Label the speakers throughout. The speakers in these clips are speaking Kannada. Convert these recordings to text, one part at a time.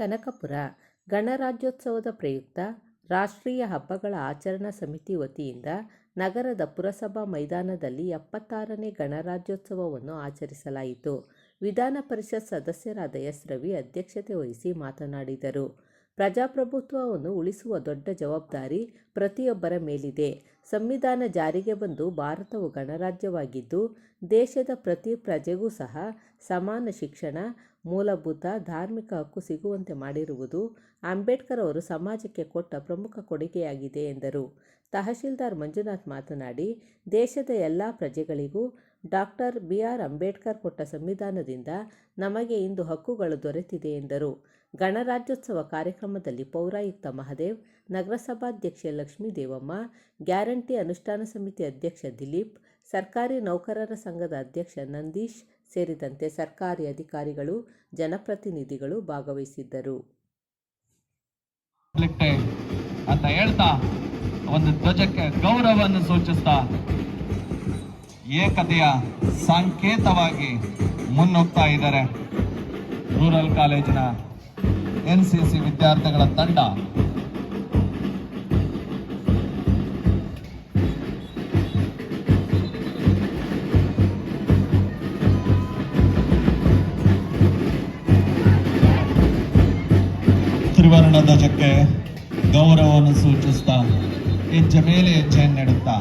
Speaker 1: ಕನಕಪುರ ಗಣರಾಜ್ಯೋತ್ಸವದ ಪ್ರಯುಕ್ತ ರಾಷ್ಟ್ರೀಯ ಹಬ್ಬಗಳ ಆಚರಣಾ ಸಮಿತಿ ವತಿಯಿಂದ ನಗರದ ಪುರಸಭಾ ಮೈದಾನದಲ್ಲಿ ಎಪ್ಪತ್ತಾರನೇ ಗಣರಾಜ್ಯೋತ್ಸವವನ್ನು ಆಚರಿಸಲಾಯಿತು. ವಿಧಾನ ಪರಿಷತ್ ಸದಸ್ಯರಾದ ಎಸ್. ರವಿ ಅಧ್ಯಕ್ಷತೆ ವಹಿಸಿ ಮಾತನಾಡಿದರು. ಪ್ರಜಾಪ್ರಭುತ್ವವನ್ನು ಉಳಿಸುವ ದೊಡ್ಡ ಜವಾಬ್ದಾರಿ ಪ್ರತಿಯೊಬ್ಬರ ಮೇಲಿದೆ. ಸಂವಿಧಾನ ಜಾರಿಗೆ ಬಂದು ಭಾರತವು ಗಣರಾಜ್ಯವಾಗಿದ್ದು, ದೇಶದ ಪ್ರತಿ ಪ್ರಜೆಗೂ ಸಹ ಸಮಾನ ಶಿಕ್ಷಣ, ಮೂಲಭೂತ ಧಾರ್ಮಿಕ ಹಕ್ಕು ಸಿಗುವಂತೆ ಮಾಡಿರುವುದು ಅಂಬೇಡ್ಕರ್ ಅವರು ಸಮಾಜಕ್ಕೆ ಕೊಟ್ಟ ಪ್ರಮುಖ ಕೊಡುಗೆಯಾಗಿದೆ ಎಂದರು. ತಹಶೀಲ್ದಾರ್ ಮಂಜುನಾಥ್ ಮಾತನಾಡಿ, ದೇಶದ ಎಲ್ಲ ಪ್ರಜೆಗಳಿಗೂ ಡಾಕ್ಟರ್ ಬಿ ಆರ್ ಅಂಬೇಡ್ಕರ್ ಕೊಟ್ಟ ಸಂವಿಧಾನದಿಂದ ನಮಗೆ ಇಂದು ಹಕ್ಕುಗಳು ದೊರೆತಿದೆ ಎಂದರು. ಗಣರಾಜ್ಯೋತ್ಸವ ಕಾರ್ಯಕ್ರಮದಲ್ಲಿ ಪೌರಾಯುಕ್ತ ಮಹದೇವ್, ನಗರಸಭಾಧ್ಯಕ್ಷೆ ಲಕ್ಷ್ಮೀ ದೇವಮ್ಮ ಗ್ಯಾರಂಟಿ ಅನುಷ್ಠಾನ ಸಮಿತಿ ಅಧ್ಯಕ್ಷ ದಿಲೀಪ್, ಸರ್ಕಾರಿ ನೌಕರರ ಸಂಘದ ಅಧ್ಯಕ್ಷ ನಂದೀಶ್ ಸೇರಿದಂತೆ ಸರ್ಕಾರಿ ಅಧಿಕಾರಿಗಳು, ಜನಪ್ರತಿನಿಧಿಗಳು ಭಾಗವಹಿಸಿದ್ದರು.
Speaker 2: ಅಂತ ಹೇಳ್ತಾ ಒಂದು ಧ್ವಜಕ್ಕೆ ಗೌರವವನ್ನು ಸೂಚಿಸ್ತಾ ಏಕತೆಯ ಸಂಕೇತವಾಗಿ ಮುನ್ನುಗ್ತಾ ಇದ್ದಾರೆ. ರೂರಲ್ ಕಾಲೇಜಿನ ಎನ್ ಸಿ ಸಿ ವಿದ್ಯಾರ್ಥಿಗಳ ತಂಡ. ತ್ರಿವರ್ಣ ಧ್ವಜಕ್ಕೆ ಗೌರವವನ್ನು ಸೂಚಿಸ್ತಾ ಹೆಜ್ಜೆ ಮೇಲೆ ಹೆಜ್ಜೆಯನ್ನು ನೆಡುತ್ತಾ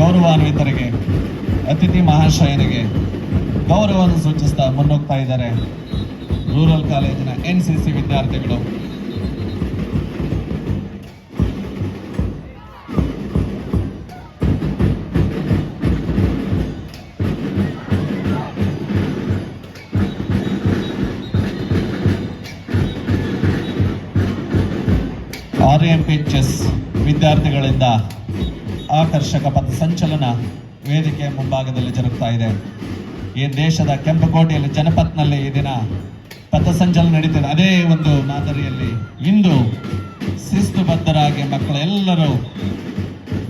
Speaker 2: ಗೌರವಾನ್ವಿತರಿಗೆ ಅತಿಥಿ ಮಹಾಶಯನಿಗೆ ಗೌರವವನ್ನು ಸೂಚಿಸ್ತಾ ಮುನ್ನೋಗ್ತಾ ಇದ್ದಾರೆ ರೂರಲ್ ಕಾಲೇಜಿನ ಎನ್ ಸಿ ಸಿ ವಿದ್ಯಾರ್ಥಿಗಳು. ಆರ್ ಎಂ ಪಿ ಚೆಸ್ ವಿದ್ಯಾರ್ಥಿಗಳಿಂದ ಆಕರ್ಷಕ ಪಥ ಸಂಚಲನ ವೇದಿಕೆಯ ಮುಂಭಾಗದಲ್ಲಿ ಜರುಗ್ತಾ ಇದೆ. ಈ ದೇಶದ ಕೆಂಪುಕೋಟೆಯಲ್ಲಿ ಜನಪತ್ನಲ್ಲಿ ಈ ದಿನ ಪಥಸಂಚಲನ ನಡೀತದೆ. ಅದೇ ಒಂದು ಮಾದರಿಯಲ್ಲಿ ಇಂದು ಶಿಸ್ತುಬದ್ಧರಾಗಿ ಮಕ್ಕಳೆಲ್ಲರೂ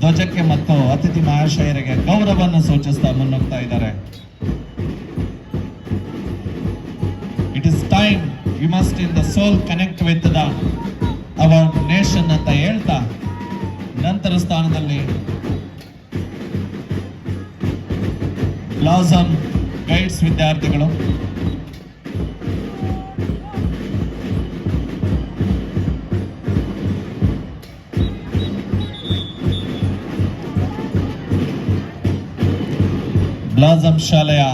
Speaker 2: ಧ್ವಜಕ್ಕೆ ಮತ್ತು ಅತಿಥಿ ಮಹಾಶಯರಿಗೆ ಗೌರವವನ್ನು ಸೂಚಿಸ್ತಾ ಮುನ್ನುಗ್ತಾ ಇದ್ದಾರೆ. It is time you must in the soul connect with the our nation ಅಂತ ಹೇಳ್ತಾ ನಂತರ ಸ್ಥಾನದಲ್ಲಿ ಬ್ಲಾಸಮ್ ಗೈಡ್ಸ್ ವಿದ್ಯಾರ್ಥಿಗಳು. ಬ್ಲಾಸಮ್ ಶಾಲೆಯ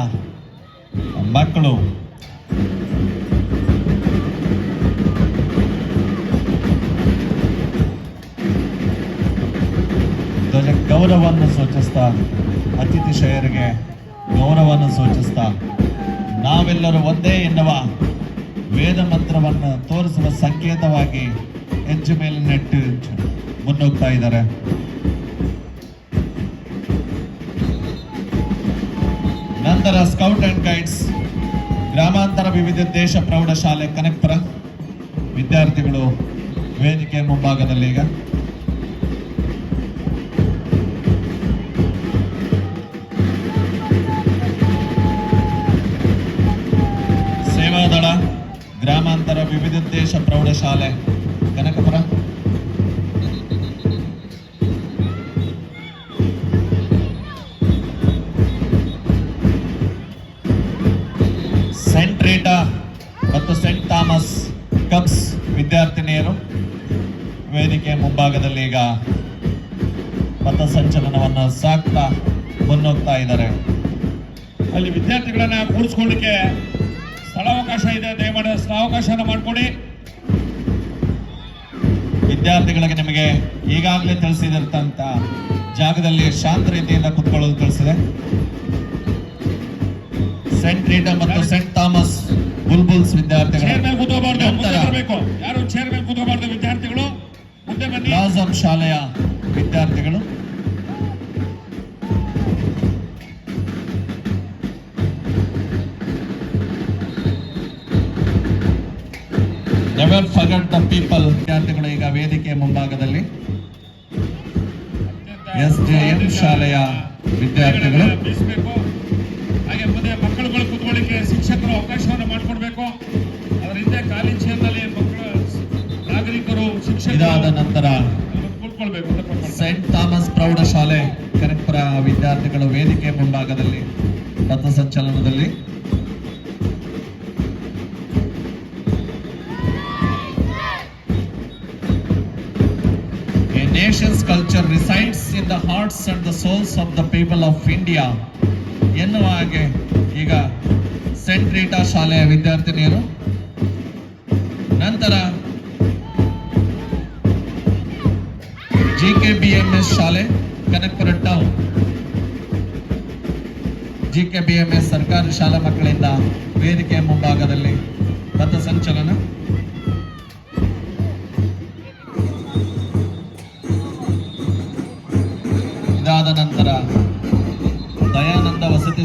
Speaker 2: ಮಕ್ಕಳು ಗೌರವವನ್ನು ಸೂಚಿಸ್ತಾ ಅತಿಥಿ ಶಯರಿಗೆ ಗೌರವವನ್ನು ಸೂಚಿಸ್ತಾ ನಾವೆಲ್ಲರೂ ಒಂದೇ ಎನ್ನುವ ವೇದ ಮಂತ್ರವನ್ನು ತೋರಿಸುವ ಸಂಕೇತವಾಗಿ ಹೆಜ್ಜೆ ಮೇಲೆ ನೆಟ್ಟು ಮುನ್ನುಗ್ತಾ ಇದ್ದಾರೆ. ನಂತರ ಸ್ಕೌಟ್ ಅಂಡ್ ಗೈಡ್ಸ್, ಗ್ರಾಮಾಂತರ ವಿವಿಧ ದೇಶ ಪ್ರೌಢಶಾಲೆ ಕನಕ್ಪುರ. ವಿದ್ಯಾರ್ಥಿಗಳು ವೇದಿಕೆ ಮುಂಭಾಗದಲ್ಲಿ ಈಗ ಗ್ರಾಮಾಂತರ ವಿವಿಧ ದೇಶ ಪ್ರೌಢಶಾಲೆ ಕನಕಪುರ. ಸೆಂಟ್ ರೀಟಾ ಮತ್ತು ಸೆಂಟ್ ಥಾಮಸ್ ಕಬ್ಸ್ ವಿದ್ಯಾರ್ಥಿನಿಯರು ವೇದಿಕೆ ಮುಂಭಾಗದಲ್ಲಿ ಈಗ ಪಥಸಂಚಲನವನ್ನು ಸಾಕ್ತಾ ಮುನ್ನೋಗ್ತಾ ಇದ್ದಾರೆ.
Speaker 3: ಅಲ್ಲಿ ವಿದ್ಯಾರ್ಥಿಗಳನ್ನ ಕೂರಿಸ್ಕೊಳ್ಳಿಕ್ಕೆ ಸ್ಥಳಾವಕಾಶ ಇದೆ ದಯಮಾಡಿ ಸ್ಥಳಾವಕಾಶನ ಮಾಡಿಕೊಡಿ.
Speaker 2: ವಿದ್ಯಾರ್ಥಿಗಳಿಗೆ ನಿಮಗೆ ಈಗಾಗಲೇ ತಿಳಿಸಿದಂತ ಜಾಗದಲ್ಲಿ ಶಾಂತ ರೀತಿಯಿಂದ ಕುತ್ಕೊಳ್ಳೋದು ತಿಳಿಸಿದೆ. ಸೆಂಟ್ ರೀಟಾ ಮತ್ತು ಸೆಂಟ್ ಥಾಮಸ್ ಬುಲ್ಬುಲ್ಸ್ ವಿದ್ಯಾರ್ಥಿಗಳು
Speaker 3: ಚೇರ್ ಮೇಲೆ ಕೂತ್ಕೋಬಾರ್ದು ಯಾರು ಚೇರ್ ಮೇಲೆ ಕೂತ್ಕೋಬಾರ್ದು ವಿದ್ಯಾರ್ಥಿಗಳು? ಮುಂದೆ ಬನ್ನಿ.
Speaker 2: ಶಾಲೆಯ ವಿದ್ಯಾರ್ಥಿಗಳು. ದ ಪೀಪಲ್ ವಿದ್ಯಾರ್ಥಿಗಳು ಈಗ ವೇದಿಕೆಯ ಮುಂಭಾಗದಲ್ಲಿ. ಎಸ್ ಜೆ ಎಂ ಶಾಲೆಯ ವಿದ್ಯಾರ್ಥಿಗಳು.
Speaker 3: ಹಾಗೆ ಮುಂದೆ ಮಕ್ಕಳುಗಳು ಕೂತ್ಕೊಳ್ಳಿಕ್ಕೆ ಶಿಕ್ಷಕರು ಅವಕಾಶವನ್ನು ಮಾಡಿಕೊಡ್ಬೇಕು. ಖಾಲಿ ಕಾಲೇಜಿನಲ್ಲಿ ಮಕ್ಕಳು ನಾಗರಿಕರು ಶಿಕ್ಷಕರಾದ
Speaker 2: ಇದಾದ ನಂತರ
Speaker 3: ಕೂತ್ಕೊಳ್ಬೇಕು.
Speaker 2: ಸೈಂಟ್ ಥಾಮಸ್ ಪ್ರೌಢಶಾಲೆ ಕನಕಪುರ ವಿದ್ಯಾರ್ಥಿಗಳು ವೇದಿಕೆ ಮುಂಭಾಗದಲ್ಲಿ ಪಥಸಂಚಲನದಲ್ಲಿ culture in the the and the souls of the people of India ಎನ್ನುವ ಹಾಗೆ ಈಗ ಸೆಂಟ್ ರೀಟಾ ಶಾಲೆಯ ವಿದ್ಯಾರ್ಥಿನಿಯರು. ನಂತರ G K B M S ಶಾಲೆ, Kanakapura town G K B M S ಸರ್ಕಾರಿ ಶಾಲಾ ಮಕ್ಕಳಿಂದ ವೇದಿಕೆಯ ಮುಂಭಾಗದಲ್ಲಿ ಪಥಸಂಚಲನ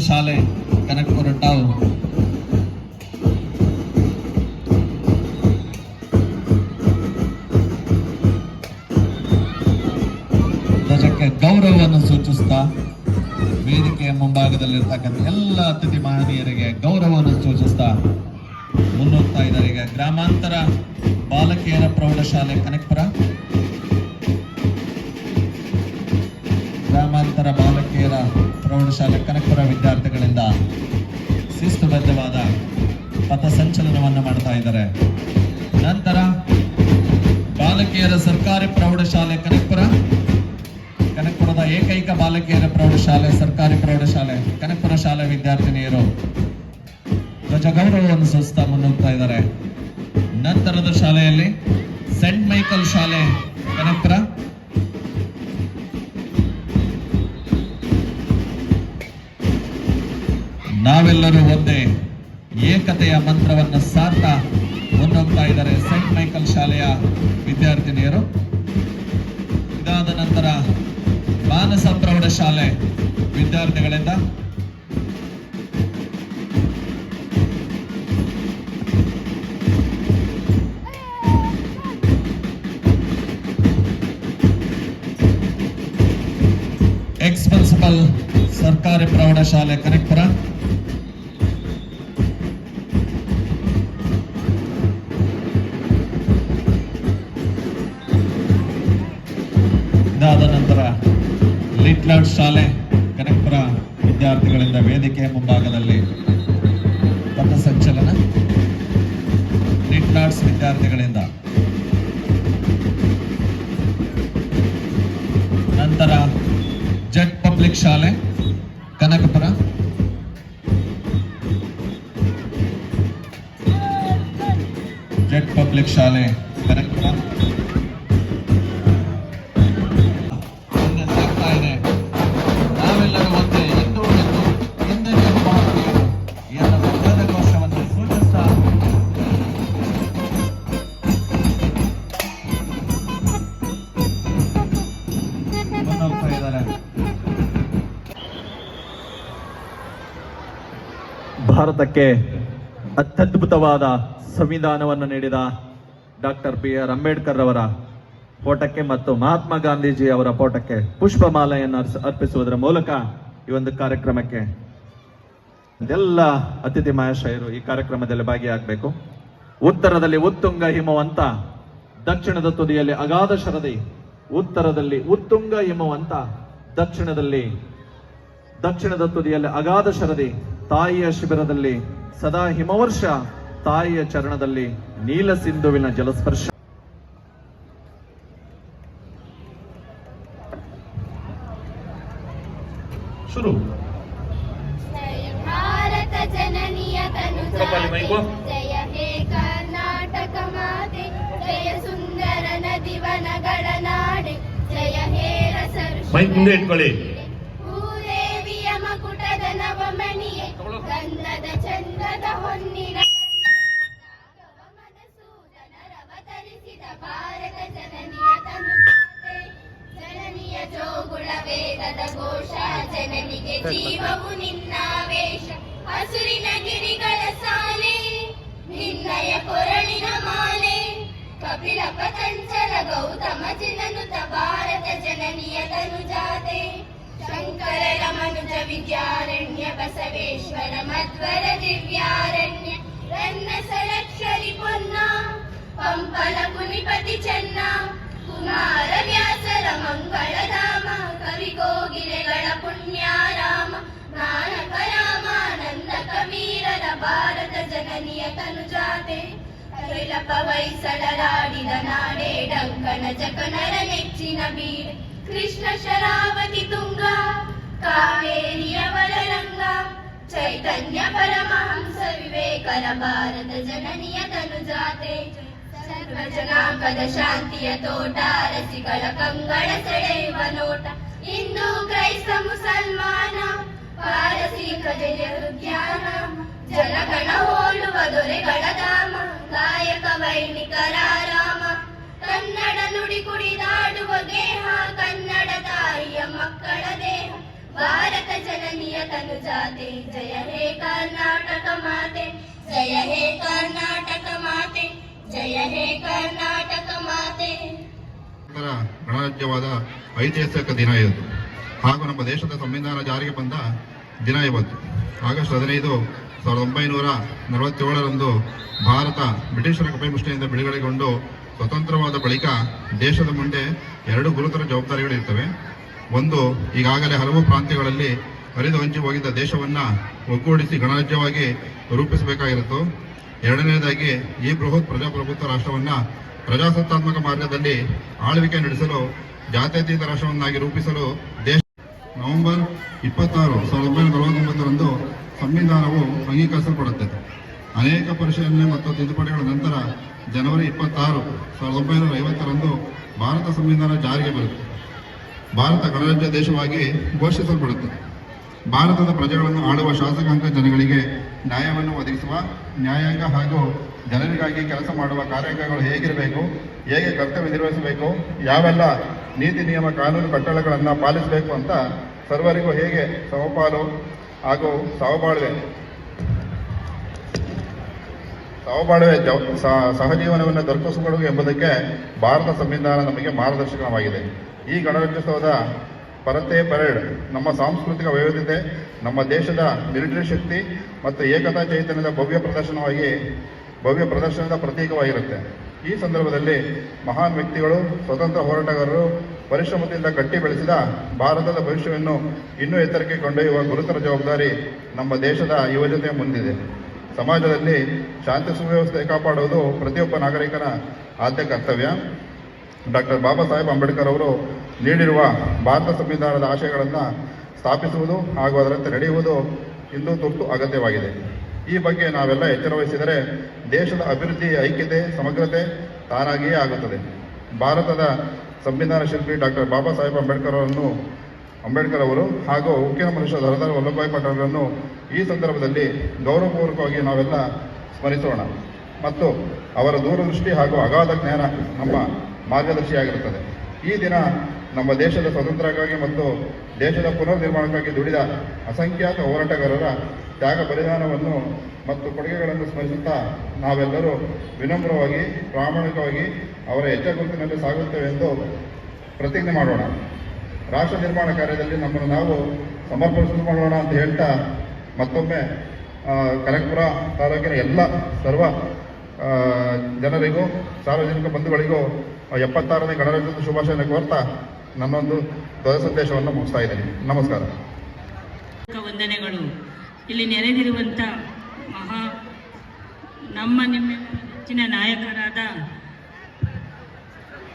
Speaker 2: ಶಾಲೆ ಕನಕಪುರ ಟೌನ್ ಧ್ವಜಕ್ಕೆ ಗೌರವವನ್ನು ಸೂಚಿಸ್ತಾ, ವೇದಿಕೆಯ ಮುಂಭಾಗದಲ್ಲಿರ್ತಕ್ಕಂಥ ಎಲ್ಲ ಅತಿಥಿ ಮಹನೀಯರಿಗೆ ಗೌರವವನ್ನು ಸೂಚಿಸ್ತಾ ಮುನ್ನೋಗ್ತಾ ಇದ್ದಾರೆ. ಈಗ ಗ್ರಾಮಾಂತರ ಬಾಲಕಿಯರ ಪ್ರೌಢಶಾಲೆ ಕನಕಪುರ. ಪ್ರೌಢಶಾಲೆ ಕನಕಪುರ ವಿದ್ಯಾರ್ಥಿಗಳಿಂದ ಶಿಸ್ತುಬದ್ಧವಾದ ಪಥಸಂಚಲನವನ್ನು ಮಾಡ್ತಾ ಇದ್ದಾರೆ. ನಂತರ ಬಾಲಕಿಯರ ಸರ್ಕಾರಿ ಪ್ರೌಢಶಾಲೆ ಕನಕಪುರ, ಕನಕಪುರದ ಏಕೈಕ ಬಾಲಕಿಯರ ಪ್ರೌಢಶಾಲೆ, ಸರ್ಕಾರಿ ಪ್ರೌಢಶಾಲೆ, ಕನಕಪುರ ಶಾಲೆ ವಿದ್ಯಾರ್ಥಿನಿಯರು ಧ್ವಜ ಗೌರವವನ್ನು ಸೂಚಿಸ್ತಾ ಮುನ್ನುಗ್ತಾ ಇದ್ದಾರೆ. ನಂತರದ ಶಾಲೆಯಲ್ಲಿ ಸೆಂಟ್ ಮೈಕಲ್ ಶಾಲೆ ಕನಕಪುರ ನಾವೆಲ್ಲರೂ ಒಂದೇ ಏಕತೆಯ ಮಂತ್ರವನ್ನು ಸಾರ್ತಾ ಮುನ್ನೋಗ್ತಾ ಇದ್ದಾರೆ ಸೆಂಟ್ ಮೈಕಲ್ ಶಾಲೆಯ ವಿದ್ಯಾರ್ಥಿನಿಯರು. ಇದಾದ ನಂತರ ಮಾನಸ ಪ್ರೌಢಶಾಲೆ ವಿದ್ಯಾರ್ಥಿಗಳಿಂದ. ಎಕ್ಸ್ ಪ್ರಿನ್ಸಿಪಲ್ ಸರ್ಕಾರಿ ಪ್ರೌಢಶಾಲೆ ಕನಕಪುರ ನಂತರ ಜೆಟ್ ಪಬ್ಲಿಕ್ ಶಾಲೆ ಕನಕಪುರ. ಜೆಟ್ ಪಬ್ಲಿಕ್ ಶಾಲೆ.
Speaker 4: ಭಾರತಕ್ಕೆ ಅತ್ಯದ್ಭುತವಾದ ಸಂವಿಧಾನವನ್ನು ನೀಡಿದ ಡಾಕ್ಟರ್ ಬಿ ಆರ್ ಅಂಬೇಡ್ಕರ್ ಅವರ ಫೋಟಕ್ಕೆ ಮತ್ತು ಮಹಾತ್ಮ ಗಾಂಧೀಜಿ ಅವರ ಫೋಟಕ್ಕೆ ಪುಷ್ಪಮಾಲೆಯನ್ನು ಅರ್ಪಿಸುವುದರ ಮೂಲಕ ಈ ಒಂದು ಕಾರ್ಯಕ್ರಮಕ್ಕೆ ಎಲ್ಲ ಅತಿಥಿ ಮಹಾಶಯರು ಈ ಕಾರ್ಯಕ್ರಮದಲ್ಲಿ ಭಾಗಿಯಾಗಬೇಕು. ಉತ್ತರದಲ್ಲಿ ಉತ್ತುಂಗ ಹಿಮವಂತ, ದಕ್ಷಿಣದ ತುದಿಯಲ್ಲಿ ಅಗಾಧ ಶರದಿ, ಉತ್ತರದಲ್ಲಿ ಉತ್ತುಂಗ ಹಿಮವಂತ, ದಕ್ಷಿಣದಲ್ಲಿ ದಕ್ಷಿಣದ ತುದಿಯಲ್ಲಿ ಅಗಾಧ ಶರದಿ ತಾಯಿಯ ಶಿಬಿರದಲ್ಲಿ ಸದಾ ಹಿಮವರ್ಷ ತಾಯಿಯ ಚರಣದಲ್ಲಿ ನೀಲ ಸಿಂಧುವಿನ ಜಲಸ್ಪರ್ಶ. ಶುರು.
Speaker 3: ಭಾರತ
Speaker 5: ಜನನಿಯ ತನು ಜಯ ಹೇ ಕರ್ನಾಟಕ ಮಾತೆ ಜಯ ಸುಂದರ ನದಿವನಗಳ ನಾಡೆ ಜಯ ಹೇ
Speaker 3: ರಸರು ಮೈಂಡ್ ಇಟ್ಕೊಳ್ಳಿ.
Speaker 5: ಜನನಿಗೆ ನಿನ್ನ ವೇಷ. ಹಸುರಿನ ಗಿರಿಗಳ ಸಾಲೆ, ನಿನ್ನಯ ಕೊರಳಿನ ಮಾಲೆ. ಕಪಿಲ ಪತಂಚಲ ಗೌತಮ ಚಿನನುತ ಭಾರತ ಜನನಿಯ ತನುಜಾತೆ. ಶಂಕರ ರಮನುಜ ವಿದ್ಯಾರಣ್ಯ ಬಸವೇಶ್ವರ ಮಧ್ವರ ದಿವ್ಯಾರಣ್ಯ. ರನ್ನ ಸರಕ್ಷರಿ ಪೊನ್ನ, ಪಂಪನ ಕುನಿಪತಿ ಚೆನ್ನ. ಕುಮಾರ ವ್ಯಾಸರ ಮಂಗಳಧಾಮ ಕವಿ ಕೋಗಿಲೆಗಳ ಪುಣ್ಯಾರಾಮ ನಾನಕ ರಾಮಾನಂದ ಕವೀರರ ಭಾರತ ಜನನಿಯ ತನುಜಾತೆ. ಕೈಲಪ ವೈಸಳರಾಡಿದ ನಾಡೆ ಡಂಕನ ಜಕನರ ನೆಚ್ಚಿನ ಬೀಡೆ. ಕೃಷ್ಣ ಶರಾವತಿ ತುಂಗ ಕಾವೇರಿಯವರ ರಂಗ ಚೈತನ್ಯ ಪರಮಹಂಸ ವಿವೇಕರ ಭಾರತ ಜನನಿಯ ತನುಜಾತೆ. ಸರ್ವ ಜನಾಂಗದ ಶಾಂತಿಯ ತೋಟ ರಸಿಗಳ ಕಂಗಳ ಸೆಳೆಯುವ ನೋಟ. ಇಂದು ಕ್ರೈಸ್ತ ಮುಸಲ್ಮಾನ ಪಾರಸಿ ಪ್ರಜೆಯ ಉದ್ಯಾನ ಜನಗಣ ಹೋಲುವ ದೊರೆಗಳ ಧಾಮ, ಗಾಯಕ ವೈಣಿಕರ ರಾಮ ಕನ್ನಡ ನುಡಿ ಕುಡಿದಾಡುವ ಗೇಹ ಕನ್ನಡ ತಾಯಿಯ ಮಕ್ಕಳ ದೇಹ. ಭಾರತ ಜನನಿಯ ತನುಜಾತೆ ಜಯ ಹೇ ಕರ್ನಾಟಕ ಮಾತೆ, ಜಯ ಹೇ ಕರ್ನಾಟಕ ಮಾತೆ. ಜಯ
Speaker 6: ಗಣರಾಜ್ಯವಾದ ಐತಿಹಾಸಿಕ ದಿನ ಇದು ಹಾಗೂ ನಮ್ಮ ದೇಶದ ಸಂವಿಧಾನ ಜಾರಿಗೆ ಬಂದ ದಿನ ಇವತ್ತು. ಆಗಸ್ಟ್ ಹದಿನೈದು ಸಾವಿರದ ಒಂಬೈನೂರ ನಲವತ್ತೇಳರಂದು ಭಾರತ ಬ್ರಿಟಿಷರ ಕಪಿಮುಷ್ಟಿಯಿಂದ ಬಿಡುಗಡೆಗೊಂಡು ಸ್ವತಂತ್ರವಾದ ಬಳಿಕ ದೇಶದ ಮುಂದೆ ಎರಡು ಗುರುತರ ಜವಾಬ್ದಾರಿಗಳಿರ್ತವೆ ಒಂದು, ಈಗಾಗಲೇ ಹಲವು ಪ್ರಾಂತ್ಯಗಳಲ್ಲಿ ಹರಿದು ಹಂಚಿ ಹೋಗಿದ್ದ ದೇಶವನ್ನು ಒಗ್ಗೂಡಿಸಿ ಗಣರಾಜ್ಯವಾಗಿ ರೂಪಿಸಬೇಕಾಗಿರುತ್ತು. ಎರಡನೇದಾಗಿ ಈ ಬೃಹತ್ ಪ್ರಜಾಪ್ರಭುತ್ವ ರಾಷ್ಟ್ರವನ್ನ ಪ್ರಜಾಸತ್ತಾತ್ಮಕ ಮಾರ್ಗದಲ್ಲಿ ಆಳ್ವಿಕೆ ನಡೆಸಲು, ಜಾತ್ಯತೀತ ರಾಷ್ಟ್ರವನ್ನಾಗಿ ರೂಪಿಸಲು ದೇಶ ನವೆಂಬರ್ ಇಪ್ಪತ್ತಾರು, ಸಾವಿರದ ಒಂಬೈನೂರ ನಲವತ್ತೊಂಬತ್ತರಂದು ಸಂವಿಧಾನವು ಅಂಗೀಕರಿಸಲ್ಪಡುತ್ತದೆ. ಅನೇಕ ಪರಿಶೀಲನೆ ಮತ್ತು ತಿದ್ದುಪಡಿಗಳ ನಂತರ ಜನವರಿ ಇಪ್ಪತ್ತಾರು, ಸಾವಿರದ ಒಂಬೈನೂರ ಐವತ್ತರಂದು ಭಾರತ ಸಂವಿಧಾನ ಜಾರಿಗೆ ಬರುತ್ತದೆ ಭಾರತ ಗಣರಾಜ್ಯ ದೇಶವಾಗಿ ಘೋಷಿಸಲ್ಪಡುತ್ತದೆ. ಭಾರತದ ಪ್ರಜೆಗಳನ್ನು ಆಳುವ ಶಾಸಕಾಂಗ ಜನಗಳಿಗೆ ನ್ಯಾಯವನ್ನು ಒದಗಿಸುವ ನ್ಯಾಯಾಂಗ ಹಾಗೂ ಜನರಿಗಾಗಿ ಕೆಲಸ ಮಾಡುವ ಕಾರ್ಯಾಂಗಗಳು ಹೇಗಿರಬೇಕು, ಹೇಗೆ ಕರ್ತವ್ಯ ನಿರ್ವಹಿಸಬೇಕು, ಯಾವೆಲ್ಲ ನೀತಿ, ನಿಯಮ, ಕಾನೂನು, ಕಟ್ಟಳೆಗಳನ್ನು ಪಾಲಿಸಬೇಕು ಅಂತ ಸರ್ವರಿಗೂ ಹೇಗೆ ಸಮಪಾಲು ಹಾಗೂ ಸಹಬಾಳ್ವೆ ಸಹಬಾಳ್ವೆ ಜವ- ಸಹಜೀವನವನ್ನು ದೊರಕಿಸಿಕೊಡುವುದು ಎಂಬುದಕ್ಕೆ ಭಾರತ ಸಂವಿಧಾನ ನಮಗೆ ಮಾರ್ಗದರ್ಶಕವಾಗಿದೆ. ಈ ಗಣರಾಜ್ಯೋತ್ಸವದ ಪರತೆ ಪರೇಡ್ ನಮ್ಮ ಸಾಂಸ್ಕೃತಿಕ ವೈವಿಧ್ಯತೆ, ನಮ್ಮ ದೇಶದ ಮಿಲಿಟರಿ ಶಕ್ತಿ ಮತ್ತು ಏಕತಾ ಚೈತನ್ಯದ ಭವ್ಯ ಪ್ರದರ್ಶನವಾಗಿ, ಭವ್ಯ ಪ್ರದರ್ಶನದ ಪ್ರತೀಕವಾಗಿರುತ್ತೆ. ಈ ಸಂದರ್ಭದಲ್ಲಿ ಮಹಾನ್ ವ್ಯಕ್ತಿಗಳು, ಸ್ವತಂತ್ರ ಹೋರಾಟಗಾರರು, ಪರಿಶ್ರಮದಿಂದ ಕಟ್ಟಿ ಬೆಳೆಸಿದ ಭಾರತದ ಭವಿಷ್ಯವನ್ನು ಇನ್ನೂ ಎತ್ತರಕ್ಕೆ ಕೊಂಡೊಯ್ಯುವ ಗುರುತರ ಜವಾಬ್ದಾರಿ ನಮ್ಮ ದೇಶದ ಯುವಜತೆ ಮುಂದಿದೆ. ಸಮಾಜದಲ್ಲಿ ಶಾಂತಿ ಸುವ್ಯವಸ್ಥೆ ಕಾಪಾಡುವುದು ಪ್ರತಿಯೊಬ್ಬ ನಾಗರಿಕನ ಆದ್ಯ ಕರ್ತವ್ಯ. ಡಾಕ್ಟರ್ ಬಾಬಾ ಸಾಹೇಬ್ ಅಂಬೇಡ್ಕರ್ ಅವರು ನೀಡಿರುವ ಭಾರತ ಸಂವಿಧಾನದ ಆಶಯಗಳನ್ನು ಸ್ಥಾಪಿಸುವುದು ಹಾಗೂ ಅದರಂತೆ ನಡೆಯುವುದು ಇಂದು ತುರ್ತು ಅಗತ್ಯವಾಗಿದೆ. ಈ ಬಗ್ಗೆ ನಾವೆಲ್ಲ ಎಚ್ಚರ ವಹಿಸಿದರೆ ದೇಶದ ಅಭಿವೃದ್ಧಿ, ಐಕ್ಯತೆ, ಸಮಗ್ರತೆ ತಾನಾಗಿಯೇ ಆಗುತ್ತದೆ. ಭಾರತದ ಸಂವಿಧಾನ ಶಿಲ್ಪಿ ಡಾಕ್ಟರ್ ಬಾಬಾ ಸಾಹೇಬ್ ಅಂಬೇಡ್ಕರ್ ಅವರನ್ನು ಅಂಬೇಡ್ಕರ್ ಅವರು ಹಾಗೂ ಉಕ್ಕಿನ ಮನುಷ್ಯ ಸರ್ದಾರ್ ವಲ್ಲಭಭಾಯಿ ಪಟೇಲರನ್ನು ಈ ಸಂದರ್ಭದಲ್ಲಿ ಗೌರವಪೂರ್ವಕವಾಗಿ ನಾವೆಲ್ಲ ಸ್ಮರಿಸೋಣ. ಮತ್ತು ಅವರ ದೂರದೃಷ್ಟಿ ಹಾಗೂ ಅಗಾಧ ಜ್ಞಾನ ನಮ್ಮ ಮಾರ್ಗದರ್ಶಿಯಾಗಿರುತ್ತದೆ. ಈ ದಿನ ನಮ್ಮ ದೇಶದ ಸ್ವಾತಂತ್ರ್ಯಕ್ಕಾಗಿ ಮತ್ತು ದೇಶದ ಪುನರ್ ನಿರ್ಮಾಣಕ್ಕಾಗಿ ದುಡಿದ ಅಸಂಖ್ಯಾತ ಹೋರಾಟಗಾರರ ತ್ಯಾಗ ಬಲಿದಾನವನ್ನು ಮತ್ತು ಕೊಡುಗೆಗಳನ್ನು ಸ್ಮರಿಸುತ್ತಾ ನಾವೆಲ್ಲರೂ ವಿನಮ್ರವಾಗಿ, ಪ್ರಾಮಾಣಿಕವಾಗಿ ಅವರ ಹೆಚ್ಚ ಗುರುತಿನಲ್ಲಿ ಸಾಗುತ್ತೇವೆ ಎಂದು ಪ್ರತಿಜ್ಞೆ ಮಾಡೋಣ. ರಾಷ್ಟ್ರ ನಿರ್ಮಾಣ ಕಾರ್ಯದಲ್ಲಿ ನಮ್ಮನ್ನು ನಾವು ಸಮರ್ಪಿಸಿಕೊಳ್ಳೋಣ ಅಂತ ಹೇಳ್ತಾ ಮತ್ತೊಮ್ಮೆ ಕನಕಪುರ ತಾಲೂಕಿನ ಎಲ್ಲ ಸರ್ವ ಜನರಿಗೂ, ಸಾರ್ವಜನಿಕ ಬಂಧುಗಳಿಗೂ ಎಪ್ಪತ್ತಾರನೇ ಗಣರಾಜ್ಯೋತ್ಸವ ಶುಭಾಶಯ ಕೋರ್ತಾ ನನ್ನೊಂದು ಧ್ವಜ ಸಂದೇಶವನ್ನು ಮುಗಿಸ್ತಾ ಇದ್ದೀನಿ. ನಮಸ್ಕಾರ.
Speaker 7: ವಂದನೆಗಳು. ಇಲ್ಲಿ ನೆರೆದಿರುವಂಥ ಮಹಾ ನಮ್ಮ ನಿಮ್ಮ ನೆಚ್ಚಿನ ನಾಯಕರಾದ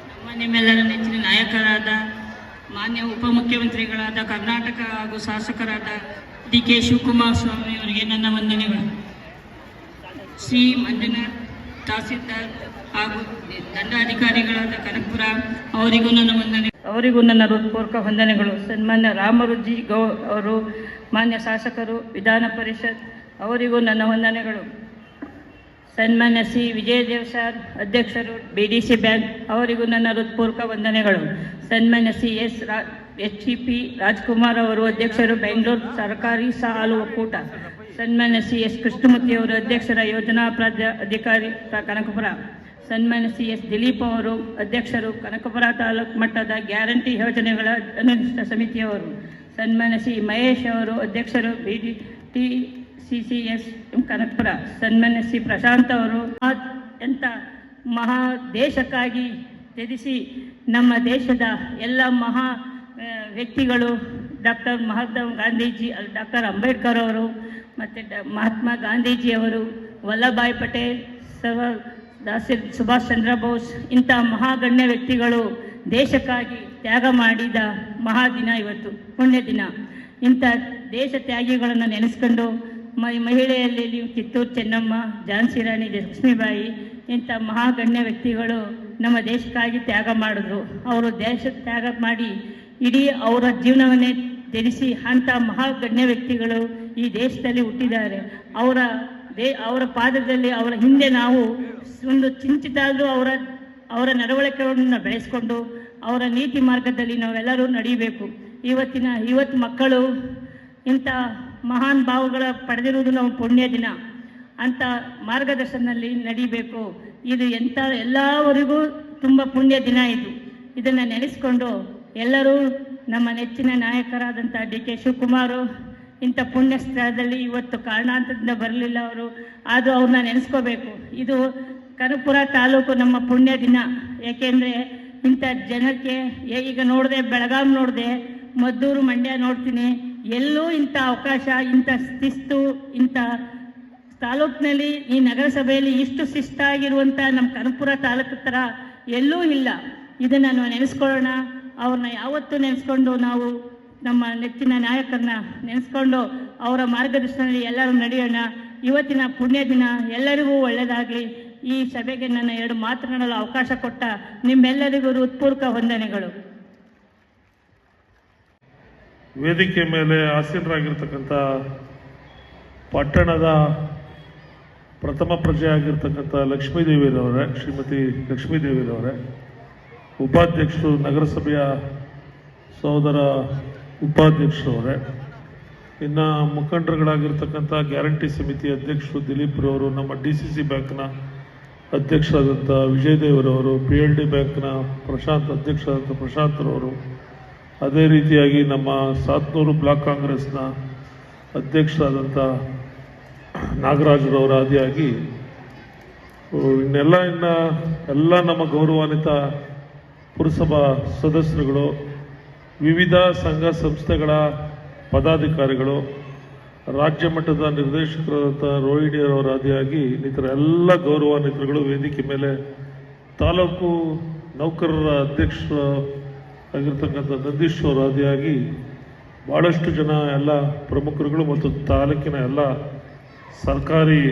Speaker 7: ನಮ್ಮ ನಿಮ್ಮೆಲ್ಲರ ನೆಚ್ಚಿನ ನಾಯಕರಾದ ಮಾನ್ಯ ಉಪಮುಖ್ಯಮಂತ್ರಿಗಳಾದ ಕರ್ನಾಟಕ ಹಾಗೂ ಶಾಸಕರಾದ ಡಿ ಕೆ ಶಿವಕುಮಾರ್ ಸ್ವಾಮಿ ಅವರಿಗೆ ನನ್ನ ವಂದನೆಗಳು. ಶ್ರೀ ಮಂಜುನಾಥ್ ತಹಸೀಲ್ದಾರ್ ಹಾಗೂ ದಂಡಾಧಿಕಾರಿಗಳಾದ ಕನಕಪುರ ಅವರಿಗೂ ನನ್ನ ವಂದನೆ ಅವರಿಗೂ ನನ್ನ ಹೃತ್ಪೂರ್ವಕ ವಂದನೆಗಳು. ಸನ್ಮಾನ್ಯ ರಾಮರುಜಿ ಗೌ. ಅವರು, ಮಾನ್ಯ ಶಾಸಕರು, ವಿಧಾನ ಪರಿಷತ್, ಅವರಿಗೂ ನನ್ನ ವಂದನೆಗಳು. ಸನ್ಮಾನ್ಯ ಸಿ. ವಿಜಯದೇವ್ ಸರ್ ಅಧ್ಯಕ್ಷರು ಬಿ ಡಿ ಸಿ ಬ್ಯಾಂಕ್, ಅವರಿಗೂ ನನ್ನ ಹೃತ್ಪೂರ್ವಕ ವಂದನೆಗಳು. ಸನ್ಮಾನ್ಯ ಸಿ. ಎಸ್. ರಾ. ಎಚ್. C P. ರಾಜ್ಕುಮಾರ್ ಅವರು ಅಧ್ಯಕ್ಷರು, ಬೆಂಗಳೂರು ಸರ್ಕಾರಿ ಸಾಲು ಒಕ್ಕೂಟ. ಸನ್ಮಾನ್ಯ ಸಿ. ಎಸ್. ಕೃಷ್ಣಮೂರ್ತಿ ಅವರು ಅಧ್ಯಕ್ಷರ ಯೋಜನಾ ಪ್ರಾಧ್ಯ, ಅಧಿಕಾರಿ ಕನಕಪುರ. ಸನ್ಮಾನ್ಯ ಸಿ ಎಸ್. ದಿಲೀಪ್ ಅವರು, ಅಧ್ಯಕ್ಷರು ಕನಕಪುರ ತಾಲೂಕು ಮಟ್ಟದ ಗ್ಯಾರಂಟಿ ಯೋಜನೆಗಳ ಅನುಷ್ಠ ಸಮಿತಿಯವರು. ಸನ್ಮಾನ್ಯ ಸಿ ಮಹೇಶ್ ಅವರು, ಅಧ್ಯಕ್ಷರು B D T C C S Kanakapura. ಸನ್ಮಾನ್ಯ ಸಿ ಪ್ರಶಾಂತ್ ಅವರು ಎಂಥ ಮಹಾ ದೇಶಕ್ಕಾಗಿ ತ್ಯಜಿಸಿ ನಮ್ಮ ದೇಶದ ಎಲ್ಲ ಮಹಾ ವ್ಯಕ್ತಿಗಳು ಡಾಕ್ಟರ್ ಮಹಾತ್ಮ ಗಾಂಧೀಜಿ ಡಾಕ್ಟರ್ ಅಂಬೇಡ್ಕರ್ ಅವರು, ಮತ್ತು ಮಹಾತ್ಮ ಗಾಂಧೀಜಿಯವರು ವಲ್ಲಭಾಯ್ ಪಟೇಲ್ ಸರ್ವ ದಾಸಿರ್ ಸುಭಾಷ್ ಚಂದ್ರ ಬೋಸ್, ಇಂಥ ಮಹಾಗಣ್ಯ ವ್ಯಕ್ತಿಗಳು ದೇಶಕ್ಕಾಗಿ ತ್ಯಾಗ ಮಾಡಿದ ಮಹಾದಿನ ಇವತ್ತು ಪುಣ್ಯ ದಿನ ಇಂಥ ದೇಶ ತ್ಯಾಗಿಗಳನ್ನು ನೆನೆಸ್ಕೊಂಡು ಮೈ, ಮಹಿಳೆಯಲ್ಲಿ ಕಿತ್ತೂರು ಚೆನ್ನಮ್ಮ ಝಾನ್ಸಿ ರಾಣಿ, ಲಕ್ಷ್ಮೀಬಾಯಿ, ಇಂಥ ಮಹಾಗಣ್ಯ ವ್ಯಕ್ತಿಗಳು ನಮ್ಮ ದೇಶಕ್ಕಾಗಿ ತ್ಯಾಗ ಮಾಡಿದ್ರು. ಅವರು ದೇಶ ತ್ಯಾಗ ಮಾಡಿ ಇಡೀ ಅವರ ಜೀವನವನ್ನೇ ಧರಿಸಿ ಅಂಥ ಮಹಾಗಣ್ಯ ವ್ಯಕ್ತಿಗಳು ಈ ದೇಶದಲ್ಲಿ ಹುಟ್ಟಿದ್ದಾರೆ. ಅವರ ದೇ, ಅವರ ಪಾದದಲ್ಲಿ ಅವರ ಹಿಂದೆ ನಾವು ಒಂದು ಚಿಂತಿತಾದರೂ ಅವರ ಅವರ ನಡವಳಿಕೆಗಳನ್ನು ಬೆಳೆಸ್ಕೊಂಡು ಅವರ ನೀತಿ ಮಾರ್ಗದಲ್ಲಿ ನಾವೆಲ್ಲರೂ ನಡೀಬೇಕು. ಇವತ್ತಿನ, ಇವತ್ತು ಮಕ್ಕಳು ಇಂಥ ಮಹಾನ್ ಭಾವಗಳ ಪಡೆದಿರುವುದು ನಾವು ಪುಣ್ಯ ದಿನ ಅಂತ ಮಾರ್ಗದರ್ಶನದಲ್ಲಿ ನಡಿಬೇಕು. ಇದು ಎಂಥ, ಎಲ್ಲವರಿಗೂ ತುಂಬ ಪುಣ್ಯ ದಿನ ಇದು. ಇದನ್ನು ನೆನೆಸ್ಕೊಂಡು ಎಲ್ಲರೂ ನಮ್ಮ ನೆಚ್ಚಿನ ನಾಯಕರಾದಂಥ ಡಿ ಕೆ ಶಿವಕುಮಾರು ಇಂಥ ಪುಣ್ಯ ಸ್ಥಳದಲ್ಲಿ ಇವತ್ತು ಕಾರಣಾಂತದಿಂದ ಬರಲಿಲ್ಲ ಅವರು. ಆದರೂ ಅವ್ರನ್ನ ನೆನೆಸ್ಕೋಬೇಕು. ಇದು ಕನಕಪುರ ತಾಲೂಕು ನಮ್ಮ ಪುಣ್ಯ ದಿನ. ಏಕೆಂದರೆ ಇಂಥ ಜನಕ್ಕೆ ಈಗ ನೋಡಿದೆ ಬೆಳಗಾವಿ ನೋಡಿದೆ, ಮದ್ದೂರು, ಮಂಡ್ಯ ನೋಡ್ತೀನಿ. ಎಲ್ಲೂ ಇಂಥ ಅವಕಾಶ, ಇಂಥ ಶಿಸ್ತು, ಇಂಥ ತಾಲೂಕಿನಲ್ಲಿ ಈ ನಗರಸಭೆಯಲ್ಲಿ ಇಷ್ಟು ಶಿಸ್ತಾಗಿರುವಂಥ ನಮ್ಮ ಕನಕಪುರ ತಾಲೂಕು ಥರ ಎಲ್ಲೂ ಇಲ್ಲ. ಇದನ್ನು ನಾವು ನೆನೆಸ್ಕೊಳ್ಳೋಣ. ಅವ್ರನ್ನ ಯಾವತ್ತೂ ನೆನೆಸ್ಕೊಂಡು ನಾವು ನಮ್ಮ ನೆಚ್ಚಿನ ನಾಯಕರನ್ನ ನೆನೆಸ್ಕೊಂಡು ಅವರ ಮಾರ್ಗದರ್ಶನದಲ್ಲಿ ಎಲ್ಲರೂ ನಡೆಯೋಣ. ಇವತ್ತಿನ ಪುಣ್ಯ ದಿನ ಎಲ್ಲರಿಗೂ ಒಳ್ಳೆಯದಾಗಲಿ ಈ ಸಭೆಗೆ ನನ್ನ ಎರಡು ಮಾತನಾಡಲು ಅವಕಾಶ ಕೊಟ್ಟ ನಿಮ್ಮೆಲ್ಲರಿಗೂ ಹೃತ್ಪೂರ್ವಕ ವಂದನೆಗಳು.
Speaker 8: ವೇದಿಕೆ ಮೇಲೆ ಆಸೀನರಾಗಿರ್ತಕ್ಕಂಥ ಪಟ್ಟಣದ ಪ್ರಥಮ ಪ್ರಜೆ ಆಗಿರ್ತಕ್ಕಂಥ ಲಕ್ಷ್ಮೀದೇವಿರವರೇ ಶ್ರೀಮತಿ ಲಕ್ಷ್ಮೀದೇವಿರವರೇ ಉಪಾಧ್ಯಕ್ಷರು ನಗರಸಭೆಯ ಸಹೋದರ ಉಪಾಧ್ಯಕ್ಷರವರೇ ಇನ್ನು ಮುಖಂಡರುಗಳಾಗಿರ್ತಕ್ಕಂಥ ಗ್ಯಾರಂಟಿ ಸಮಿತಿ ಅಧ್ಯಕ್ಷರು ದಿಲೀಪ್ ರವರು ನಮ್ಮ ಡಿ ಸಿ ಸಿ ಬ್ಯಾಂಕ್ನ ಅಧ್ಯಕ್ಷರಾದಂಥ ವಿಜಯ್ ದೇವರವರು ಪಿ ಎಲ್ ಡಿ ಬ್ಯಾಂಕ್ನ ಪ್ರಶಾಂತ್ ಅಧ್ಯಕ್ಷರಾದಂಥ ಪ್ರಶಾಂತ್ರವರು ಅದೇ ರೀತಿಯಾಗಿ ನಮ್ಮ ಸಾತ್ನೂರು ಬ್ಲಾಕ್ ಕಾಂಗ್ರೆಸ್ನ ಅಧ್ಯಕ್ಷರಾದಂಥ ನಾಗರಾಜರವರ ಆದಿಯಾಗಿ ಇನ್ನೆಲ್ಲ ಇನ್ನು ಎಲ್ಲ ನಮ್ಮ ಗೌರವಾನ್ವಿತ ಪುರಸಭಾ ಸದಸ್ಯರುಗಳು ವಿವಿಧ ಸಂಘ ಸಂಸ್ಥೆಗಳ ಪದಾಧಿಕಾರಿಗಳು, ರಾಜ್ಯ ಮಟ್ಟದ ನಿರ್ದೇಶಕರಾದಂಥ ರೋಹಿಣಿಯರವರ ಆದಿಯಾಗಿ ಇನ್ನಿತರ ಎಲ್ಲ ಗೌರವಾನ್ವಿತರುಗಳು ವೇದಿಕೆ ಮೇಲೆ ತಾಲೂಕು ನೌಕರರ ಅಧ್ಯಕ್ಷರು ಆಗಿರ್ತಕ್ಕಂಥ ನಂದೀಶ್ವರ ಆದಿಯಾಗಿ ಭಾಳಷ್ಟು ಜನ ಎಲ್ಲ ಪ್ರಮುಖರುಗಳು ಮತ್ತು ತಾಲೂಕಿನ ಎಲ್ಲ ಸರ್ಕಾರಿ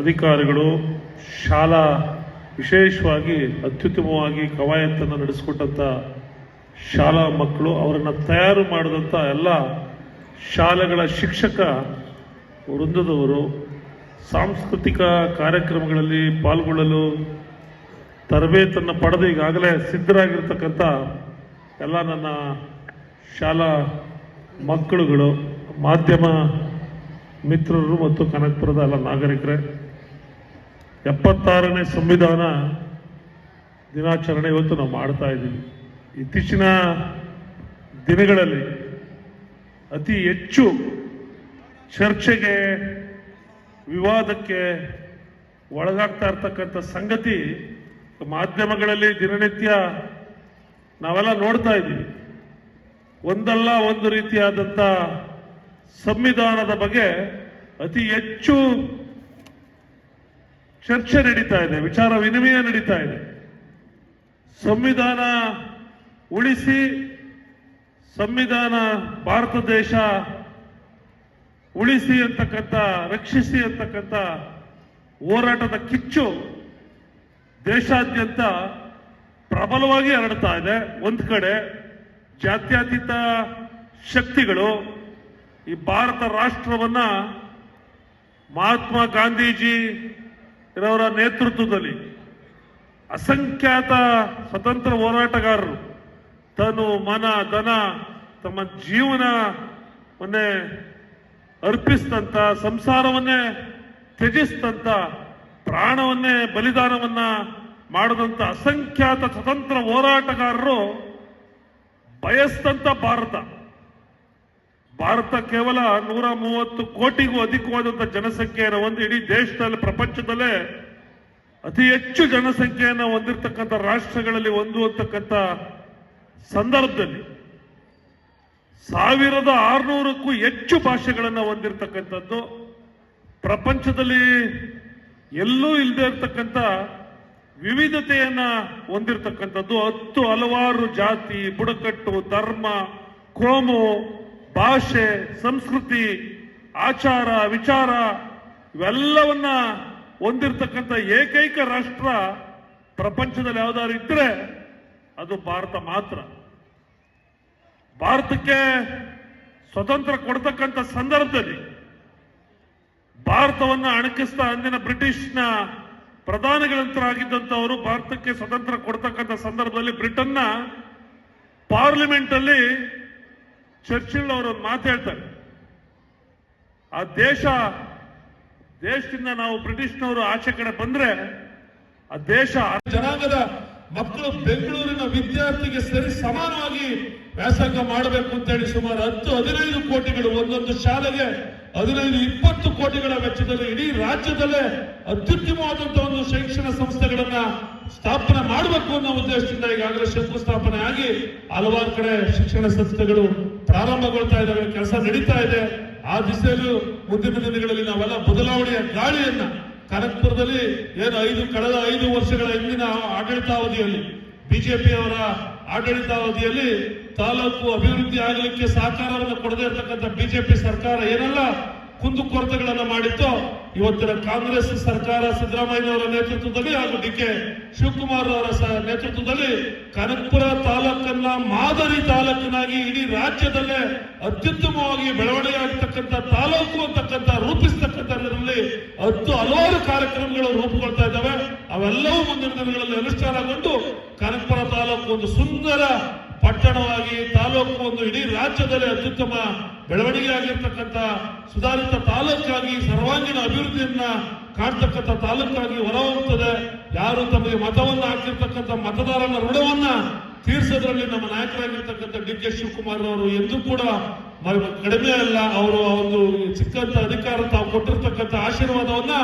Speaker 8: ಅಧಿಕಾರಿಗಳು, ಶಾಲಾ ವಿಶೇಷವಾಗಿ ಅತ್ಯುತ್ತಮವಾಗಿ ಕವಾಯತ್ತನ್ನು ನಡೆಸಿಕೊಟ್ಟಂಥ ಶಾಲಾ ಮಕ್ಕಳು ಅವರನ್ನು ತಯಾರು ಮಾಡಿದಂಥ ಎಲ್ಲ ಶಾಲೆಗಳ ಶಿಕ್ಷಕ ವೃಂದದವರು ಸಾಂಸ್ಕೃತಿಕ ಕಾರ್ಯಕ್ರಮಗಳಲ್ಲಿ ಪಾಲ್ಗೊಳ್ಳಲು ತರಬೇತನ್ನು ಪಡೆದು ಈಗಾಗಲೇ ಸಿದ್ಧರಾಗಿರ್ತಕ್ಕಂಥ ಎಲ್ಲ ನನ್ನ ಶಾಲಾ ಮಕ್ಕಳುಗಳು, ಮಾಧ್ಯಮ ಮಿತ್ರರು ಮತ್ತು ಕನಕಪುರದ ಎಲ್ಲ ನಾಗರಿಕರೇ, ಎಪ್ಪತ್ತಾರನೇ ಸಂವಿಧಾನ ದಿನಾಚರಣೆ ಇವತ್ತು ನಾವು ಮಾಡ್ತಾ ಇದ್ದೀವಿ. ಇತ್ತೀಚಿನ ದಿನಗಳಲ್ಲಿ ಅತಿ ಹೆಚ್ಚು ಚರ್ಚೆಗೆ, ವಿವಾದಕ್ಕೆ ಒಳಗಾಗ್ತಾ ಇರ್ತಕ್ಕಂಥ ಸಂಗತಿ ಮಾಧ್ಯಮಗಳಲ್ಲಿ ದಿನನಿತ್ಯ ನಾವೆಲ್ಲ ನೋಡ್ತಾ ಇದ್ದೀವಿ. ಒಂದಲ್ಲ ಒಂದು ರೀತಿಯಾದಂಥ ಸಂವಿಧಾನದ ಬಗ್ಗೆ ಅತಿ ಹೆಚ್ಚು ಚರ್ಚೆ ನಡೀತಾ ಇದೆ, ವಿಚಾರ ವಿನಿಮಯ ನಡೀತಾ ಇದೆ. ಸಂವಿಧಾನ ಉಳಿಸಿ ಸಂವಿಧಾನ ಭಾರತ ದೇಶ ಉಳಿಸಿ ಅಂತಕ್ಕಂಥ, ರಕ್ಷಿಸಿ ಅಂತಕ್ಕಂಥ ಹೋರಾಟದ ಕಿಚ್ಚು ದೇಶಾದ್ಯಂತ ಪ್ರಬಲವಾಗಿ ಹರಡ್ತಾ ಇದೆ. ಒಂದು ಕಡೆ ಜಾತ್ಯತೀತ ಶಕ್ತಿಗಳು ಈ ಭಾರತ ರಾಷ್ಟ್ರವನ್ನ ಮಹಾತ್ಮ ಗಾಂಧೀಜಿ ಇರೋರ ನೇತೃತ್ವದಲ್ಲಿ ಅಸಂಖ್ಯಾತ ಸ್ವತಂತ್ರ ಹೋರಾಟಗಾರರು ತನು ಮನ ಧನ ತಮ್ಮ ಜೀವನವನ್ನೇ ಅರ್ಪಿಸಿದಂತ ಸಂಸಾರವನ್ನೇ ತ್ಯಜಿಸಿದಂತ ಪ್ರಾಣವನ್ನೇ ಬಲಿದಾನವನ್ನ ಮಾಡಿದಂತ ಅಸಂಖ್ಯಾತ ಸ್ವತಂತ್ರ ಹೋರಾಟಗಾರರು ಬಯಸಿದಂತ ಭಾರತ. ಭಾರತ ಕೇವಲ ನೂರ ಮೂವತ್ತು ಕೋಟಿಗೂ ಅಧಿಕವಾದಂಥ ಜನಸಂಖ್ಯೆಯನ್ನು ಒಂದು ಇಡೀ ದೇಶದಲ್ಲಿ, ಪ್ರಪಂಚದಲ್ಲೇ
Speaker 9: ಅತಿ ಹೆಚ್ಚು ಜನಸಂಖ್ಯೆಯನ್ನು ಹೊಂದಿರತಕ್ಕಂಥ ರಾಷ್ಟ್ರಗಳಲ್ಲಿ ಒಂದು ಅಂತಕ್ಕಂಥ ಸಂದರ್ಭದಲ್ಲಿ ಸಾವಿರದ ಆರುನೂರಕ್ಕೂ ಹೆಚ್ಚು ಭಾಷೆಗಳನ್ನು ಹೊಂದಿರತಕ್ಕಂಥದ್ದು ಪ್ರಪಂಚದಲ್ಲಿ ಎಲ್ಲೂ ಇಲ್ಲದೆ ಇರತಕ್ಕಂಥ ವಿವಿಧತೆಯನ್ನು ಹೊಂದಿರತಕ್ಕಂಥದ್ದು. ಹತ್ತು ಹಲವಾರು ಜಾತಿ, ಬುಡಕಟ್ಟು, ಧರ್ಮ, ಕೋಮು, ಭಾಷೆ, ಸಂಸ್ಕೃತಿ, ಆಚಾರ, ವಿಚಾರ ಇವೆಲ್ಲವನ್ನ ಹೊಂದಿರತಕ್ಕಂಥ ಏಕೈಕ ರಾಷ್ಟ್ರ ಪ್ರಪಂಚದಲ್ಲಿ ಯಾವ್ದಾದ್ರು ಇದ್ರೆ ಅದು ಭಾರತ ಮಾತ್ರ. ಭಾರತಕ್ಕೆ ಸ್ವತಂತ್ರ ಕೊಡ್ತಕ್ಕಂಥ ಸಂದರ್ಭದಲ್ಲಿ ಭಾರತವನ್ನ ಅಣಕಿಸ್ತಾ ಅಂದಿನ ಬ್ರಿಟಿಷ್ನ ಪ್ರಧಾನಿಗಳಂತರಾಗಿದ್ದಂಥವರು ಭಾರತಕ್ಕೆ ಸ್ವತಂತ್ರ ಕೊಡ್ತಕ್ಕಂಥ ಸಂದರ್ಭದಲ್ಲಿ ಬ್ರಿಟನ್ನ ಪಾರ್ಲಿಮೆಂಟ್ ಅಲ್ಲಿ ಚರ್ಚಿಲ್ ಅವರು ಮಾತಾಡ್ತಾರೆ ಆ ದೇಶ, ದೇಶದಿಂದ ನಾವು ಬ್ರಿಟಿಷ್ನವರು ಆಚೆ ಕಡೆ ಬಂದ್ರೆ ಆ ದೇಶ
Speaker 8: ಜನಾಂಗದ ಮಕ್ಕಳು ಬೆಂಗಳೂರಿನ ವಿದ್ಯಾರ್ಥಿಗೆ ಸರಿ ಸಮಾನವಾಗಿ ವ್ಯಾಸಂಗ ಮಾಡಬೇಕು ಅಂತೇಳಿ ಸುಮಾರು ಹತ್ತು ಹದಿನೈದು ಕೋಟಿಗಳು ಒಂದೊಂದು ಶಾಲೆಗೆ ಹದಿನೈದು ಇಪ್ಪತ್ತು ಕೋಟಿಗಳ ವೆಚ್ಚದಲ್ಲಿ ಇಡೀ ರಾಜ್ಯದಲ್ಲೇ ಅತ್ಯುತ್ತಮವಾದಂತಹ ಒಂದು ಶೈಕ್ಷಣ ಸಂಸ್ಥೆಗಳನ್ನ ಸ್ಥಾಪನೆ ಮಾಡಬೇಕು ಅನ್ನೋ ಉದ್ದೇಶದಿಂದ ಈಗಾಗಲೇ ಶಂಕುಸ್ಥಾಪನೆ ಆಗಿ ಹಲವಾರು ಕಡೆ ಶಿಕ್ಷಣ ಸಂಸ್ಥೆಗಳು ಪ್ರಾರಂಭಗೊಳ್ತಾ ಇದ್ದಾವೆ, ಕೆಲಸ ನಡೀತಾ ಇದೆ. ಆ ದಿಸೆಯಲ್ಲೂ ಮುಂದಿನ ದಿನಗಳಲ್ಲಿ ನಾವೆಲ್ಲ ಬದಲಾವಣೆಯ ಗಾಳಿಯನ್ನ ಕನಕಪುರದಲ್ಲಿ ಏನು ಐದು, ಕಳೆದ ಐದು ವರ್ಷಗಳ ಹಿಂದಿನ ಆಡಳಿತಾವಧಿಯಲ್ಲಿ, ಬಿಜೆಪಿಯವರ ಆಡಳಿತಾವಧಿಯಲ್ಲಿ ತಾಲೂಕು ಅಭಿವೃದ್ಧಿ ಆಗಲಿಕ್ಕೆ ಸಹಕಾರವನ್ನು ಕೊಡದೇ ಇರತಕ್ಕಂಥ ಬಿಜೆಪಿ ಸರ್ಕಾರ ಏನೆಲ್ಲ ಕುಂದುಕೊರತೆಗಳನ್ನ ಮಾಡಿತ್ತು ಇವತ್ತಿನ ಕಾಂಗ್ರೆಸ್ ಸರ್ಕಾರ ಸಿದ್ದರಾಮಯ್ಯನವರ ನೇತೃತ್ವದಲ್ಲಿ ಹಾಗೂ ಡಿ ಶಿವಕುಮಾರ್ ಅವರ ನೇತೃತ್ವದಲ್ಲಿ ಕನಕಪುರ ತಾಲೂಕನ್ನ ಮಾದರಿ ತಾಲೂಕಿನಾಗಿ ಇಡೀ ರಾಜ್ಯದಲ್ಲೇ ಅತ್ಯುತ್ತಮವಾಗಿ ಬೆಳವಣಿಗೆ ಆಗ್ತಕ್ಕಂಥ ತಾಲೂಕು ಅಂತಕ್ಕಂಥ ರೂಪಿಸ್ತಕ್ಕಂಥದ್ರಲ್ಲಿ ಹತ್ತು ಹಲವಾರು ಕಾರ್ಯಕ್ರಮಗಳು ರೂಪುಗೊಳ್ತಾ ಇದ್ದಾವೆ. ಅವೆಲ್ಲವೂ ಮುಂದಿನ ದಿನಗಳಲ್ಲಿ ಅನುಷ್ಠಾನಗೊಂಡು ಕನಕಪುರ ತಾಲೂಕು ಒಂದು ಸುಂದರ ಪಟ್ಟಣವಾಗಿ ತಾಲೂಕು ಒಂದು ಇಡೀ ರಾಜ್ಯದಲ್ಲಿ ಅತ್ಯುತ್ತಮ ಬೆಳವಣಿಗೆ ಆಗಿರ್ತಕ್ಕಂಥ ಸುಧಾರಿತ ತಾಲೂಕಾಗಿ ಸರ್ವಾಂಗೀಣ ಅಭಿವೃದ್ಧಿಯನ್ನ ಕಾಣ್ತಕ್ಕಂಥ ತಾಲೂಕಾಗಿ ಹೊರಹೋಗುತ್ತದೆ ಯಾರು ತಮಗೆ ಮತವನ್ನು ಹಾಕಿರ್ತಕ್ಕಂಥ ಮತದಾರನ ಋಣವನ್ನ ತೀರ್ಸೋದ್ರಲ್ಲಿ ನಮ್ಮ ನಾಯಕರಾಗಿರ್ತಕ್ಕಂಥ ಡಿ ಕೆ ಶಿವಕುಮಾರ್ ಅವರು ಎಂದೂ ಕೂಡ ಕಡಿಮೆ ಅಲ್ಲ, ಅವರು ಒಂದು ಸಿಕ್ಕಂತ ಅಧಿಕಾರ ತಾವು ಕೊಟ್ಟಿರ್ತಕ್ಕಂಥ ಆಶೀರ್ವಾದವನ್ನ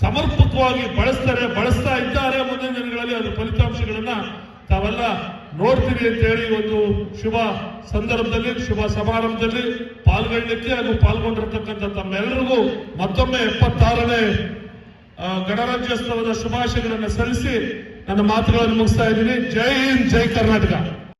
Speaker 8: ಸಮರ್ಪಕವಾಗಿ ಬಳಸ್ತಾರೆ, ಬಳಸ್ತಾ ಇದ್ದಾರೆ ಮುಂದಿನ ದಿನಗಳಲ್ಲಿ ಅದು ಫಲಿತಾಂಶಗಳನ್ನ ತಾವೆಲ್ಲ ನೋಡ್ತೀರಿ ಅಂತ ಹೇಳಿ ಒಂದು ಶುಭ ಸಂದರ್ಭದಲ್ಲಿ, ಶುಭ ಸಮಾರಂಭದಲ್ಲಿ ಪಾಲ್ಗೊಳ್ಳಲಿಕ್ಕೆ ಹಾಗೂ ಪಾಲ್ಗೊಂಡಿರ್ತಕ್ಕಂಥ ತಮ್ಮೆಲ್ಲರಿಗೂ ಮತ್ತೊಮ್ಮೆ ಎಪ್ಪತ್ತಾರನೇ ಗಣರಾಜ್ಯೋತ್ಸವದ ಶುಭಾಶಯಗಳನ್ನು ಸಲ್ಲಿಸಿ ನನ್ನ ಮಾತುಗಳನ್ನು ಮುಗಿಸ್ತಾ ಇದ್ದೀನಿ. ಜೈ ಹಿಂದ್, ಜೈ ಕರ್ನಾಟಕ.